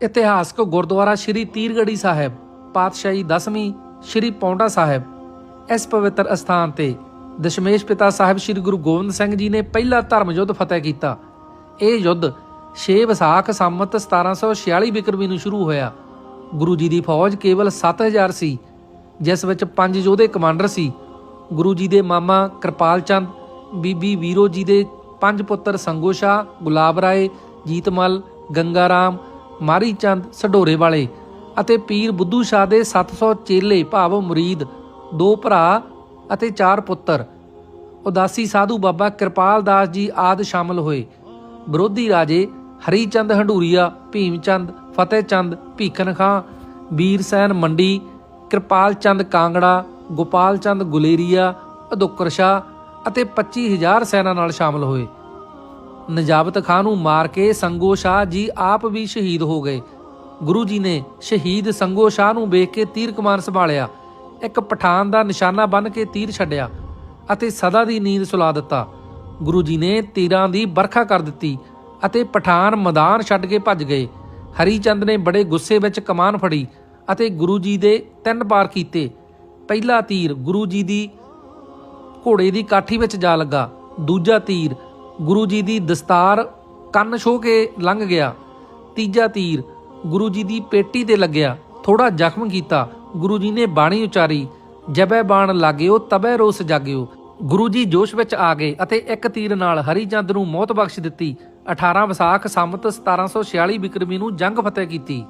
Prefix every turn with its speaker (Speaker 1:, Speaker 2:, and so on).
Speaker 1: ਇਤਿਹਾਸਕ ਗੁਰਦੁਆਰਾ ਸ੍ਰੀ ਤੀਰਗੜੀ ਸਾਹਿਬ, ਪਾਤਸ਼ਾਹੀ 10ਵੀਂ ਸ੍ਰੀ ਪੌਂਡਾ ਸਾਹਿਬ। ਇਸ ਪਵਿੱਤਰ ਅਸਥਾਨ ਤੇ ਦਸ਼ਮੇਸ਼ ਪਿਤਾ ਸਾਹਿਬ ਸ੍ਰੀ ਗੁਰੂ ਗੋਬਿੰਦ ਸਿੰਘ ਜੀ ਨੇ ਪਹਿਲਾ ਧਰਮ ਯੁੱਧ ਫਤਿਹ ਕੀਤਾ। ਇਹ ਯੁੱਧ 6 ਵਿਸਾਖ ਸੰਮਤ 1746 ਬਿਕਰਮੀ ਨੂੰ ਸ਼ੁਰੂ ਹੋਇਆ। ਗੁਰੂ ਜੀ ਦੀ ਫੌਜ ਕੇਵਲ 7000 ਸੀ, ਜਿਸ ਵਿੱਚ ਪੰਜ ਯੋਧੇ ਕਮਾਂਡਰ ਸੀ। ਗੁਰੂ ਜੀ ਦੇ ਮਾਮਾ ਕਿਰਪਾਲ ਚੰਦ, ਬੀਬੀ ਵੀਰੋ ਜੀ ਦੇ ਪੰਜ ਪੁੱਤਰ ਸੰਗੋ ਸ਼ਾਹ, ਗੁਲਾਬ ਰਾਏ ਜੀਤਮਲ ਗੰਗਾਰਾਮ ਮਾਰੀ ਚੰਦ ਸਢੋਰੇ ਵਾਲੇ ਅਤੇ ਪੀਰ ਬੁੱਧੂ ਸ਼ਾਹ ਦੇ 700 ਚੇਲੇ ਭਾਵ ਮੁਰੀਦ, ਦੋ ਭਰਾ ਅਤੇ ਚਾਰ ਪੁੱਤਰ। ਉਦਾਸੀ ਸਾਧੂ ਬਾਬਾ ਕਿਰਪਾਲ ਦਾਸ ਜੀ ਆਦ ਸ਼ਾਮਲ ਹੋਏ। ਵਿਰੋਧੀ ਰਾਜੇ ਹਰੀ ਚੰਦ ਹੰਡੂਰੀਆ ਭੀਮ ਚੰਦ, ਫਤਿਹ ਚੰਦ ਭੀਖਨ ਖਾਂ, ਵੀਰ ਸੈਨ ਮੰਡੀ, ਕਿਰਪਾਲ ਚੰਦ ਕਾਂਗੜਾ, ਗੋਪਾਲ ਚੰਦ ਗੁਲੇਰੀਆ ਅਦੋਕਰ ਸ਼ਾਹ ਅਤੇ 25000 ਸੈਨਾ ਨਾਲ ਸ਼ਾਮਲ ਹੋਏ। ਨਜਾਬਤ ਖਾਨ ਨੂੰ ਮਾਰ ਕੇ ਸੰਗੋ ਸ਼ਾਹ ਜੀ ਆਪ ਵੀ ਸ਼ਹੀਦ ਹੋ ਗਏ। ਗੁਰੂ ਜੀ ਨੇ ਸ਼ਹੀਦ ਸੰਗੋ ਸ਼ਾਹ ਨੂੰ ਵੇਖ ਕੇ ਤੀਰ ਕਮਾਨ ਸੰਭਾਲਿਆ। ਇੱਕ ਪਠਾਨ ਦਾ ਨਿਸ਼ਾਨਾ ਬੰਨ ਕੇ ਤੀਰ ਛੱਡਿਆ ਅਤੇ ਸਦਾ ਦੀ ਨੀਂਦ ਸੁਲਾ ਦਿੱਤਾ। ਗੁਰੂ ਜੀ ਨੇ ਤੀਰਾਂ ਦੀ ਵਰਖਾ ਕਰ ਦਿੱਤੀ ਅਤੇ ਪਠਾਨ ਮੈਦਾਨ ਛੱਡ ਕੇ ਭੱਜ ਗਏ। ਹਰੀ ਚੰਦ ਨੇ ਬੜੇ ਗੁੱਸੇ ਵਿੱਚ ਕਮਾਨ ਫੜੀ ਅਤੇ ਗੁਰੂ ਜੀ ਦੇ ਤਿੰਨ ਪਾਰ ਕੀਤੇ। ਪਹਿਲਾ ਤੀਰ ਗੁਰੂ ਜੀ ਦੀ ਘੋੜੇ ਦੀ ਕਾਠੀ ਵਿੱਚ ਜਾ ਲੱਗਾ, ਦੂਜਾ ਤੀਰ ਗੁਰੂ ਜੀ ਦੀ ਦਸਤਾਰ ਕੰਨ ਛੋ ਕੇ ਲੰਘ ਗਿਆ। ਤੀਜਾ ਤੀਰ ਗੁਰੂ ਜੀ ਦੀ ਪੇਟੀ ਤੇ ਲੱਗਿਆ। ਥੋੜਾ ਜ਼ਖਮ ਕੀਤਾ। ਗੁਰੂ ਜੀ ਨੇ ਬਾਣੀ ਉਚਾਰੀ, ਜਬੈ ਬਾਣ ਲਾਗਿਓ, ਤਬੈ ਰੋਸ ਜਾਗਿਓ। ਗੁਰੂ ਜੀ ਜੋਸ਼ ਵਿੱਚ ਆ ਗਏ ਅਤੇ ਇੱਕ ਤੀਰ ਨਾਲ ਹਰੀ ਚੰਦ ਨੂੰ ਮੌਤ ਬਖਸ਼ ਦਿੱਤੀ। 18 ਵਿਸਾਖ ਸੰਮਤ 1746 ਬਿਕਰਮੀ ਨੂੰ ਜੰਗ ਫਤਿਹ ਕੀਤੀ।